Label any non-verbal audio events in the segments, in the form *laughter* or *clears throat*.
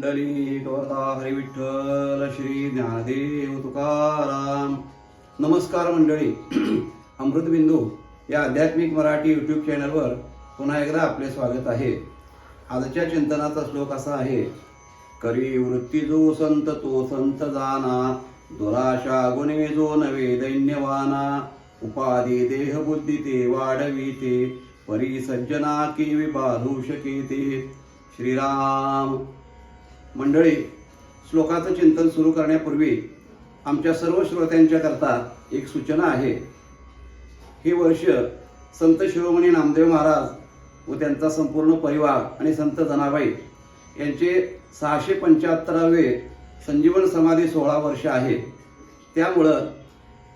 पुंडली गवता हरी विठ्ठल श्री ज्ञानदेव तुकाराम. नमस्कार मंडळी. *clears throat* अमृतबिंदू या आध्यात्मिक मराठी यूट्यूब चॅनलवर पुन्हा एकदा आपले स्वागत आहे. आजच्या चिंतनाचा श्लोक असा आहे. करी वृत्ती जो संत तो संत जाना. दुराशा गुणे जो नवे दैन्यवाना. उपाधी देहबुद्धी ते वाढवी ते वाढविते. परी सज्जना की विबाधू शकेते. श्रीराम. मंडळी श्लोकाचं चिंतन सुरू करण्यापूर्वी आमच्या सर्व श्रोत्यांच्या करता एक सूचना आहे. हे वर्ष संत शिरोमणी नामदेव महाराज व त्यांचा संपूर्ण परिवार आणि संत जनाबाई यांचे सहाशे पंच्याहत्तरावे संजीवन समाधी सोळा वर्ष आहे. त्यामुळं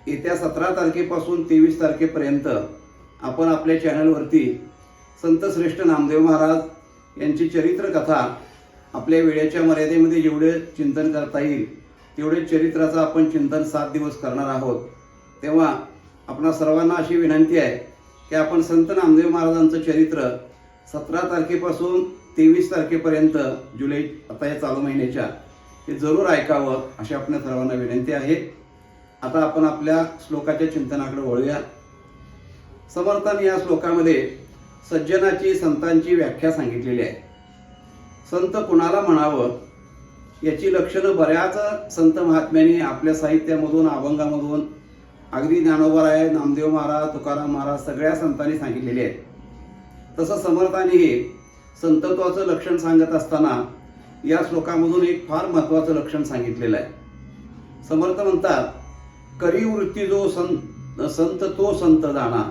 येत्या सतरा तारखेपासून तेवीस तारखेपर्यंत आपण आपल्या चॅनलवरती संत श्रेष्ठ नामदेव महाराज यांची चरित्रकथा आपल्या वेळेच्या मर्यादेमध्ये जेवढे चिंतन करता येईल तेवढे चरित्राचं आपण चिंतन सात दिवस करणार आहोत. तेव्हा आपणा सर्वांना अशी विनंती आहे की आपण संत नामदेव महाराजांचं चरित्र सतरा तारखेपासून तेवीस तारखेपर्यंत जुलै आता या चालू महिन्याच्या हे जरूर ऐकावं अशी आपल्या सर्वांना विनंती आहे. आता आपण आपल्या श्लोकाच्या चिंतनाकडे वळूया. समर्थन या श्लोकामध्ये सज्जनाची संतांची व्याख्या सांगितलेली आहे. संत कुणाला म्हणावं याची लक्षणं बऱ्याच संत महात्म्यांनी आपल्या साहित्यामधून अभंगामधून अगदी ज्ञानोबराय नामदेव महाराज तुकाराम महाराज सगळ्या संतांनी सांगितलेले आहेत. तसं समर्थांनीही संतत्वाचं लक्षण सांगत असताना या श्लोकामधून एक फार महत्वाचं लक्षण सांगितलेलं आहे. समर्थ म्हणतात करी वृत्ती जो संत संत तो संत जाणा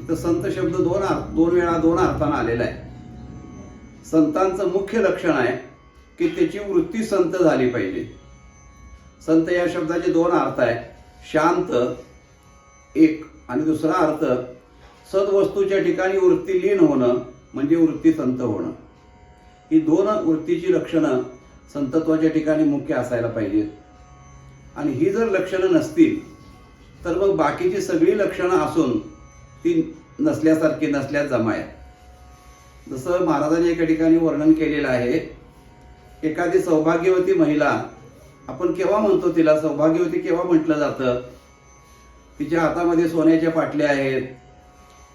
इथं संत शब्द दोन अर्थ दोन वेळा दोन अर्थानं आलेला आहे. संतांचं मुख्य लक्षण आहे की त्याची वृत्ती संत झाली पाहिजे. संत या शब्दाचे दोन अर्थ आहे शांत एक. आणि दुसरा अर्थ सद्वस्तूच्या ठिकाणी वृत्ती लीन होणं म्हणजे वृत्ती संत होणं. ही दोन वृत्तीची लक्षणं संतत्वाच्या ठिकाणी मुख्य असायला पाहिजेत. आणि ही जर लक्षणं नसतील तर मग बाकीची सगळी लक्षणं असून ती नसल्यासारखी नसल्यास जमाय. जसं महाराजांनी एका ठिकाणी वर्णन केलेलं आहे एखादी सौभाग्यवती महिला आपण केव्हा म्हणतो तिला सौभाग्यवती केव्हा म्हटलं जातं? तिच्या हातामध्ये सोन्याच्या पाटल्या आहेत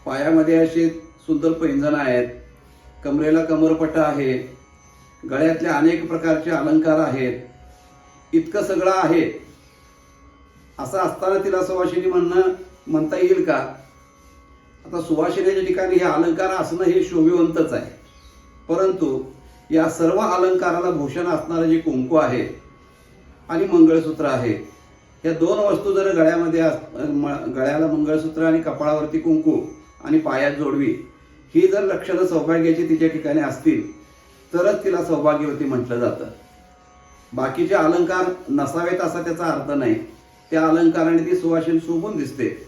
पायामध्ये असे सुंदर पैंजण आहेत कमरेला कमरपट आहे गळ्यातले अनेक प्रकारचे अलंकार आहेत. इतकं सगळं आहे. असं असताना तिला सवाशिनी म्हणणं म्हणता येईल का? आता सुवासिनीच्या ठिकाणी हे अलंकार असणं हे शोभिवंतच आहे. परंतु या सर्व अलंकाराला भूषण असणारं जे कुंकू आहे आणि मंगळसूत्र आहे या दोन वस्तू जर गळ्यामध्ये अस- म- गळ्याला मंगळसूत्र आणि कपाळावरती कुंकू आणि पायात जोडवी ही जर लक्षणं सौभाग्याची तिच्या ठिकाणी असतील तरच तिला सौभाग्यवती म्हटलं जातं. बाकीचे अलंकार नसावेत असा त्याचा अर्थ नाही. त्या अलंकाराने ती सुवासिनी शोभून दिसते.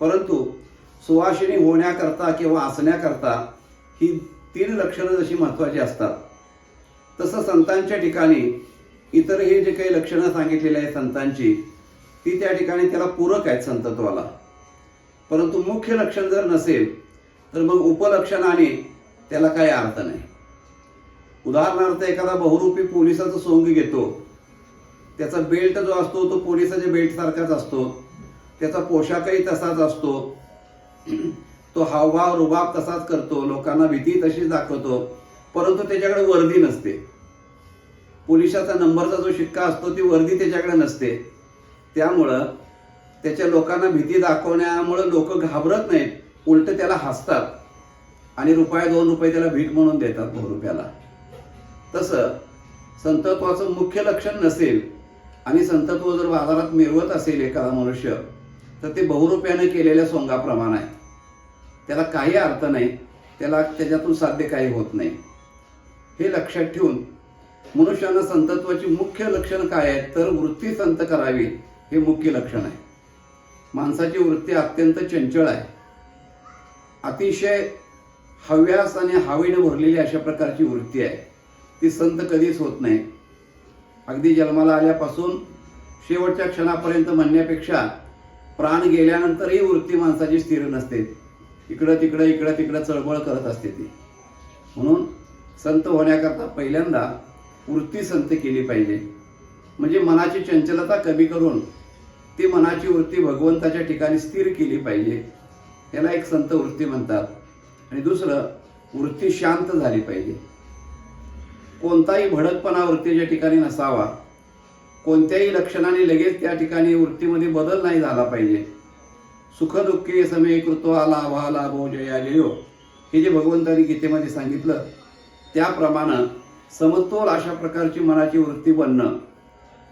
परंतु सुवासिनी होण्याकरता किंवा असण्याकरता ही तीन लक्षणं जशी महत्त्वाची असतात. तसं संतांच्या ठिकाणी इतर हे जे काही लक्षणं सांगितलेली आहेत संतांची ती त्या ठिकाणी त्याला पूरक आहेत संतत्वाला. परंतु मुख्य लक्षण जर नसेल तर मग उपलक्षणाने त्याला काही अर्थ नाही. उदाहरणार्थ एखादा बहुरूपी पोलिसाचं सोंग घेतो. त्याचा बेल्ट जो असतो तो पोलिसाच्या बेल्टसारखाच असतो. त्याचा पोशाखही तसाच असतो. तो हावभाव रुबाब तसाच करतो लोकांना भीती तशीच दाखवतो परंतु त्याच्याकडे वर्दी नसते. पोलिसाचा नंबरचा जो शिक्का असतो ती वर्दी त्याच्याकडे नसते. त्यामुळं त्याच्या लोकांना भीती दाखवण्यामुळं लोक घाबरत नाहीत उलट त्याला हसतात आणि रुपये दोन रुपये त्याला भीक म्हणून देतात दोन रुपयाला. तसं संतत्वाचं मुख्य लक्षण नसेल आणि संतत्व जर बाजारात मिरवत असेल एखादा मनुष्य तर ते बहुरुपयाने केलेल्या सोंगाप्रमाणे आहे. त्याला काही अर्थ नाही त्याला त्याच्यातून साध्य काही होत नाही. हे लक्षात ठेवून मनुष्यानं संतत्वाची मुख्य लक्षण काय आहे तर वृत्ती संत करावी हे मुख्य लक्षण आहे. माणसाची वृत्ती अत्यंत चंचळ आहे. अतिशय हव्यास आणि हावीनं भरलेली अशा प्रकारची वृत्ती आहे. ती संत कधीच होत नाही. अगदी जन्माला आल्यापासून शेवटच्या क्षणापर्यंत म्हणण्यापेक्षा प्राण गेल्यानंतरही वृत्ती माणसाची स्थिर नसते. इकडं तिकडं इकडं तिकडं चळबळ करत असते ती. म्हणून संत होण्याकरता पहिल्यांदा वृत्ती संत केली पाहिजे. म्हणजे मनाची चंचलता कमी करून ती मनाची वृत्ती भगवंताच्या ठिकाणी स्थिर केली पाहिजे. याला एक संत वृत्ती म्हणतात. आणि दुसरं वृत्ती शांत झाली पाहिजे. कोणताही भडकपणा वृत्तीच्या ठिकाणी नसावा. कोणत्याही लक्षणाने लगेच त्या ठिकाणी वृत्तीमध्ये बदल नाही झाला पाहिजे. सुख समे समय कृत्वा लाभा लाभो जया जयो. हे जे भगवंतानी गीतेमध्ये सांगितलं त्याप्रमाणे समतोल अशा प्रकारची मनाची वृत्ती बनणं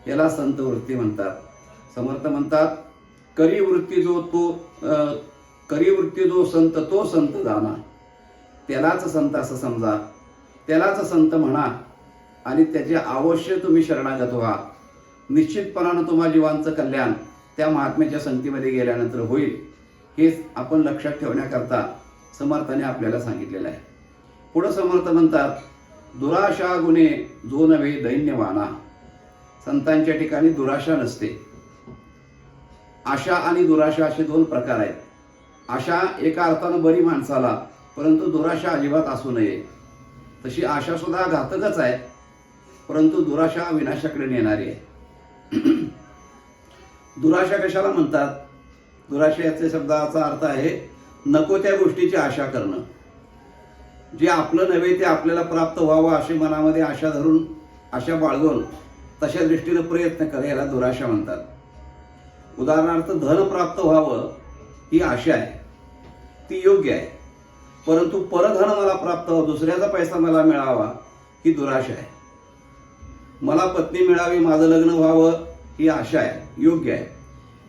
याला संत वृत्ती म्हणतात. समर्थ म्हणतात करी वृत्ती जो तो करी वृत्ती जो संत तो संत जाणा त्यालाच संत असं समजा. त्यालाच संत म्हणा. आणि त्याचे अवश्य तुम्ही शरणागत व्हा. निश्चितपणानं तुम्हा जीवांचं कल्याण त्या महात्म्याच्या संगतीमध्ये गेल्यानंतर होईल हेच आपण लक्षात ठेवण्याकरता समर्थाने आपल्याला सांगितलेलं आहे. पुढं समर्थ म्हणतात दुराशा गुणे जो नव्हे दैन्यवाना संतांच्या ठिकाणी दुराशा नसते. आशा आणि दुराशा असे दोन प्रकार आहेत. आशा एका अर्थानं बरी माणसाला परंतु दुराशा अजिबात असू नये. तशी आशा सुद्धा घातकच आहे परंतु दुराशा विनाशाकडे नेणारी आहे. *clears throat* दुराशा कशाला म्हणतात? दुराशा याचे शब्दाचा अर्थ आहे नको त्या गोष्टीची आशा करणं. जे आपलं नव्हे ते आपल्याला प्राप्त व्हावं अशी मनामध्ये आशा धरून आशा बाळगून तशा दृष्टीनं प्रयत्न करा याला दुराशा म्हणतात. उदाहरणार्थ धन प्राप्त व्हावं ही आशा आहे ती योग्य आहे. परंतु परधन मला प्राप्त व्हावं दुसऱ्याचा पैसा मला मिळावा ही दुराशा आहे. मला पत्नी मिळावी माझं लग्न व्हावं ही आशा आहे योग्य आहे.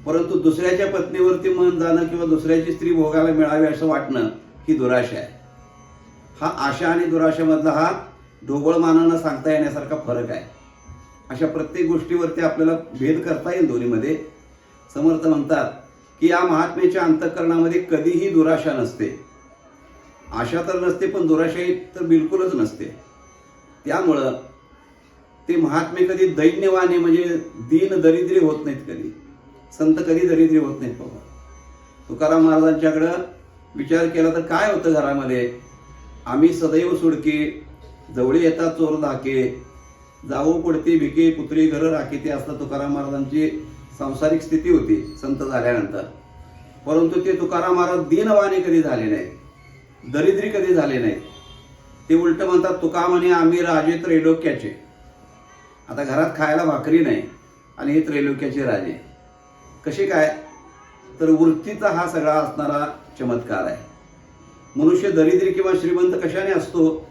परंतु दुसऱ्याच्या पत्नीवरती मन जाणं किंवा दुसऱ्याची स्त्री भोगायला मिळावी असं वाटणं ही दुराशा आहे. हा आशा आणि दुराशामधला हा ढोबळ मानानं सांगता येण्यासारखा फरक आहे. अशा प्रत्येक गोष्टीवरती आपल्याला भेद करता येईल दोन्हीमध्ये. समर्थ म्हणतात की या महात्म्याच्या अंतःकरणामध्ये कधीही दुराशा नसते. आशा तर नसते पण दुराशाही तर बिलकुलच नसते. त्यामुळं ते महात्मे कधी दैन्यवाने म्हणजे दीन दरिद्री होत नाहीत कधी. संत कधी दरिद्री होत नाहीत बाबा. तुकाराम महाराजांच्याकडं विचार केला तर काय होतं घरामध्ये? आम्ही सदैव सुडके जवळे येतात चोर धाके जाऊ पडते भिके पुत्री घर राखी ते असता तुकाराम महाराजांची सांसारिक स्थिती होती संत झाल्यानंतर. परंतु ते तुकाराम महाराज दीनवाने कधी झाले नाहीत. दरिद्री कधी झाले नाहीत. ते उलट म्हणतात तुका म्हणे आम्ही राजे त्रैलोक्याचे. आता घरात खायला भाकरी नाही आणि हे त्रैलोक्याचे राजे. कसे काय? तर वृत्तीचा हा सगळा असणारा चमत्कार आहे. मनुष्य दरिद्री किंवा श्रीमंत कशाने असतो?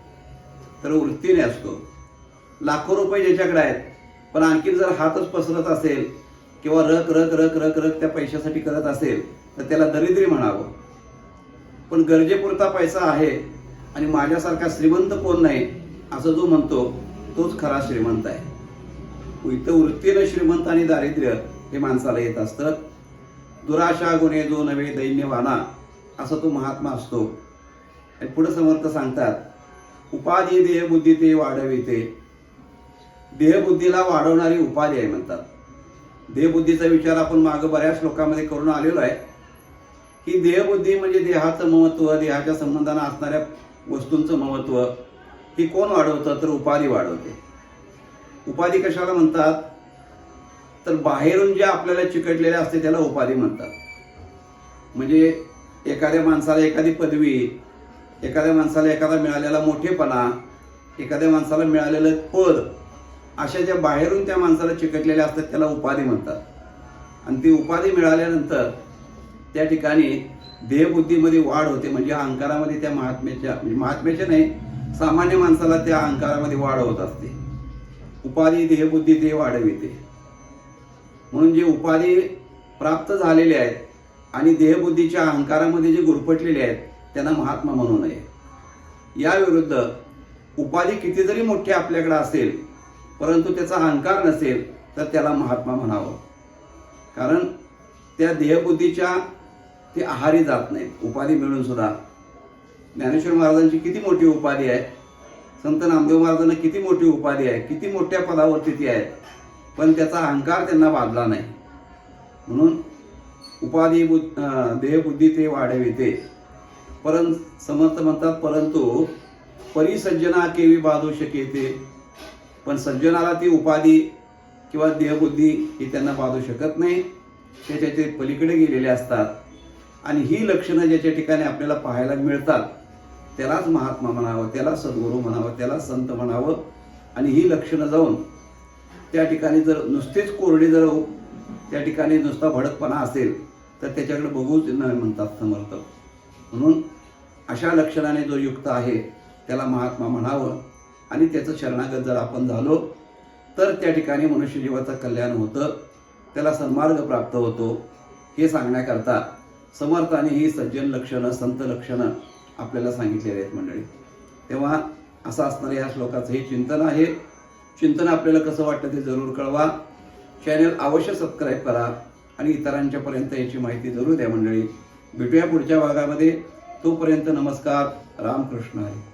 तर वृत्तीने असतो. लाखो रुपये ज्याच्याकडे आहेत पण आणखीन जर हातच पसरत असेल किंवा रक रक रक रक रक त्या पैशासाठी करत असेल तर त्याला दरिद्री म्हणावं. पण गरजेपुरता पैसा आहे आणि माझ्यासारखा श्रीमंत कोण नाही असं जो म्हणतो तोच खरा श्रीमंत आहे. इथं वृत्तीनं श्रीमंत आणि दारिद्र्य हे माणसाला येत असतं. दुराशा गुन्हे जो नवे दैन्यवाना असा तो महात्मा असतो. आणि पुढे समर्थ सांगतात उपाधी देहबुद्धी ते वाढविते. देहबुद्धीला वाढवणारी उपाधी आहे म्हणतात. देहबुद्धीचा विचार आपण मागं बऱ्याच लोकांमध्ये करून आलेलो आहे. ही देहबुद्धी म्हणजे देहाचं महत्त्व देहाच्या संबंधानं असणाऱ्या वस्तूंचं महत्त्व ही कोण वाढवतं तर उपाधी वाढवते. उपाधी कशाला म्हणतात? तर बाहेरून जे आपल्याला चिकटलेले असते त्याला उपाधी म्हणतात. म्हणजे एखाद्या माणसाला एखादी पदवी एखाद्या माणसाला एखादा मिळालेला मोठेपणा एखाद्या माणसाला मिळालेलं पद अशा ज्या बाहेरून त्या माणसाला चिकटलेल्या असतात त्याला उपाधी म्हणतात. आणि ती उपाधी मिळाल्यानंतर त्या ठिकाणी देहबुद्धीमध्ये वाढ होते म्हणजे अहंकारामध्ये त्या महात्म्याच्या म्हणजे महात्म्याच्या नाही सामान्य माणसाला त्या अहंकारामध्ये वाढ होत असते. उपाधी देहबुद्धी ते वाढविते म्हणून जे उपाधी प्राप्त झालेले आहेत आणि देहबुद्धीच्या अहंकारामध्ये जे गुरफटलेले आहेत त्यांना महात्मा म्हणू नये. याविरुद्ध उपाधी किती जरी मोठी आपल्याकडे असेल परंतु त्याचा अहंकार नसेल तर त्याला महात्मा म्हणावं. कारण त्या देहबुद्धीच्या ते आहारी जात नाहीत. उपाधी मिळून सुद्धा ज्ञानेश्वर महाराजांची किती मोठी उपाधी आहे संत नामदेव महाराजांना किती मोठी उपाधी आहे किती मोठ्या पदावरती ती आहेत पण त्याचा अहंकार त्यांना बाधला नाही. म्हणून उपाधी बुद्ध देहबुद्धी ते वाढविते. परं समर्थ म्हणतात परंतु परिसज्जना केवी बाधू शकेते. पण सज्जनाला ती उपाधी किंवा देहबुद्धी ही त्यांना बाधू शकत नाही. ते पलीकडे गेलेले असतात. आणि ही लक्षणं ज्याच्या ठिकाणी आपल्याला पाहायला मिळतात त्यालाच महात्मा म्हणावं त्याला सद्गुरू म्हणावं त्याला संत म्हणावं. आणि ही लक्षणं जाऊन त्या ठिकाणी जर नुसतेच कोरडी जर त्या ठिकाणी नुसता भडकपणा असेल तर त्याच्याकडे बघूच नाही म्हणतात समर्थ. म्हणून अशा लक्षणाने जो युक्त आहे त्याला महात्मा म्हणावं. आणि त्याचं शरणागत जर आपण झालो तर त्या ठिकाणी मनुष्य जीवाचं कल्याण होतं. त्याला सन्मार्ग प्राप्त होतो. हे सांगण्याकरता समर्थाने ही सज्जन लक्षणं संत लक्षणं आपल्याला सांगितलेले आहेत मंडळी. तेव्हा असं असणारे या श्लोकाचं हे चिंतन आहे. चिंतन आपल्याला कसं वाटतं ते जरूर कळवा. चॅनल अवश्य सबस्क्राईब करा आणि इतरांच्यापर्यंत याची माहिती जरूर द्या मंडळी. भेटूया पुढच्या भागामध्ये. तोपर्यंत नमस्कार. रामकृष्ण हरी.